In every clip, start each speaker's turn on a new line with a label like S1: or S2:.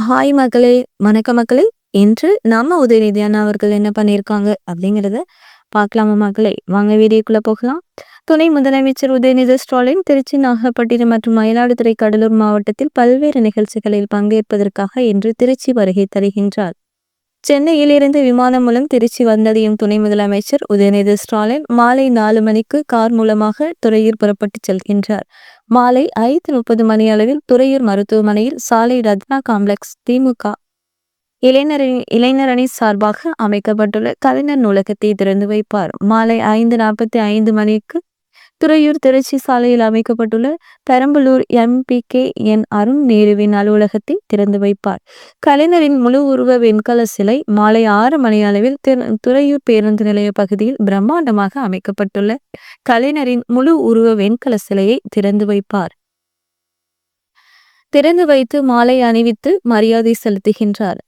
S1: Hi மக்களே! வணக்க மக்களே! இன்று நம்ம உதயநிதியான அவர்கள் என்ன பண்ணியிருக்காங்க அப்படிங்கிறத பார்க்கலாமா மக்களே? வாங்க வீடியோக்குள்ள போகலாம். துணை முதலமைச்சர் உதயநிதி ஸ்டாலின் திருச்சி, நாகப்பட்டினம் மற்றும் மயிலாடுதுறை, கடலூர் மாவட்டத்தில் பல்வேறு நிகழ்ச்சிகளில் பங்கேற்பதற்காக இன்று திருச்சி வருகை தருகின்றார். சென்னையில் இருந்து விமானம் மூலம் திருச்சி வந்தடையும் துணை முதலமைச்சர் உதயநிதி ஸ்டாலின் மாலை நாலு மணிக்கு கார் மூலமாக துறையூர் புறப்பட்டுச் செல்கின்றார். மாலை ஐந்து முப்பது மணி அளவில் துறையூர் மருத்துவமனையில் சாலை ரத்னா காம்ப்ளக்ஸ் திமுக இளைஞரணி இளைஞரணி சார்பாக அமைக்கப்பட்டுள்ள கலைஞர் நூலகத்தை திறந்து வைப்பார். மாலை ஐந்து நாற்பத்தி ஐந்து மணிக்கு துறையூர் திருச்சி சாலையில் அமைக்கப்பட்டுள்ள பெரம்பலூர் எம்பி.கே. என். அருண் நேருவின் அலுவலகத்தை திறந்து வைப்பார். கலைஞரின் முழு உருவ வெண்கல சிலை மாலை ஆறு மணியளவில் துறையூர் பேருந்து நிலைய பகுதியில் பிரம்மாண்டமாக அமைக்கப்பட்டுள்ள கலைஞரின் முழு உருவ வெண்கல சிலையை திறந்து வைப்பார். திறந்து வைத்து மாலை அணிவித்து மரியாதை செலுத்துகின்றார்.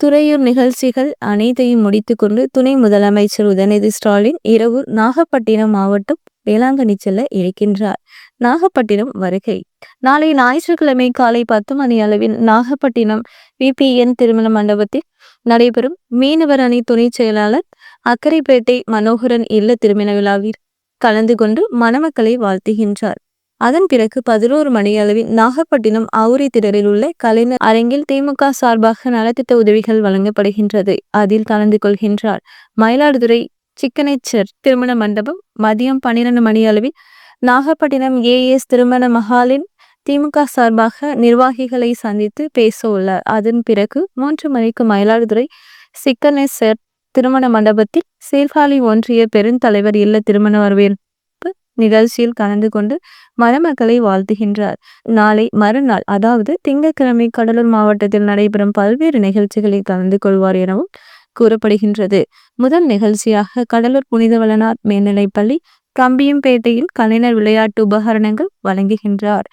S1: துறையூர் நிகழ்ச்சிகள் அனைத்தையும் முடித்துக்கொண்டு துணை முதலமைச்சர் உதயநிதி ஸ்டாலின் இரவு நாகப்பட்டினம் மாவட்டம் வேளாங்கண்ணி செல்ல இருக்கின்றார். நாகப்பட்டினம் வருகை நாளை ஞாயிற்றுக்கிழமை காலை பத்து மணி அளவில் நாகப்பட்டினம் விபிஎன் திருமண மண்டபத்தில் நடைபெறும் மீனவர் அணி துணை செயலாளர் அக்கரைப்பேட்டை மனோகரன் இல்ல திருமண விழாவில் கலந்து கொண்டு மணமக்களை வாழ்த்துகின்றார். அதன் பிறகு பதினோரு மணி அளவில் நாகப்பட்டினம் ஆவுரி திடலில் உள்ள கலைஞர் அரங்கில் திமுக சார்பாக நலத்திட்ட உதவிகள் வழங்கப்படுகின்றது. அதில் கலந்து கொள்கின்றார். மயிலாடுதுறை சிக்கனேச்சர் திருமண மண்டபம் மதியம் பன்னிரண்டு மணி அளவில் நாகப்பட்டினம் ஏஎஸ் திருமண மஹாலின் திமுக சார்பாக நிர்வாகிகளை சந்தித்து பேச உள்ளார் அதன் பிறகு மூன்று மணிக்கு மயிலாடுதுறை சிக்கனேசர் திருமண மண்டபத்தில் சீர்காழி ஒன்றிய பெருந்தலைவர் இல்ல திருமண வரவேற்பு நிகழ்ச்சியில் கலந்து கொண்டு மணமக்களை வாழ்த்துகின்றார். நாளை மறுநாள் அதாவது திங்கட்கிழமை கடலூர் மாவட்டத்தில் நடைபெறும் பல்வேறு நிகழ்ச்சிகளில் கலந்து கொள்வார் எனவும் கூறப்படுகின்றது. முதல் நிகழ்ச்சியாக கடலூர் புனிதவளனார் மேல்நிலைப்பள்ளி கம்பியம்பேட்டையில் கலைஞர் விளையாட்டு உபகரணங்கள் வழங்குகின்றார்.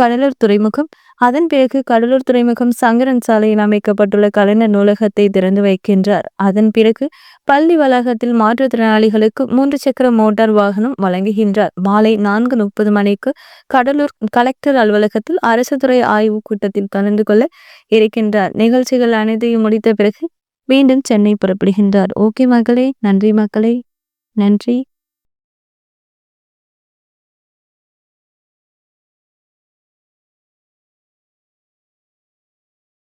S1: கடலூர் துறைமுகம். அதன் பிறகு கடலூர் துறைமுகம் சங்கரன் சாலையில் அமைக்கப்பட்டுள்ள கலைஞர் நூலகத்தை திறந்து வைக்கின்றார். அதன் பிறகு பள்ளி வளாகத்தில் மாற்றுத்திறனாளிகளுக்கு மூன்று சக்கர மோட்டார் வாகனம் வழங்குகின்றார். மாலை நான்கு முப்பது மணிக்கு கடலூர் கலெக்டர் அலுவலகத்தில் அரசு துறை ஆய்வு கூட்டத்தில் கலந்து கொள்ள இருக்கின்றார். நிகழ்ச்சிகள் அனைத்தையும் முடித்த பிறகு மீண்டும் சென்னை புறப்படுகின்றார். ஓகே மக்களே நன்றி மக்களே. நன்றி.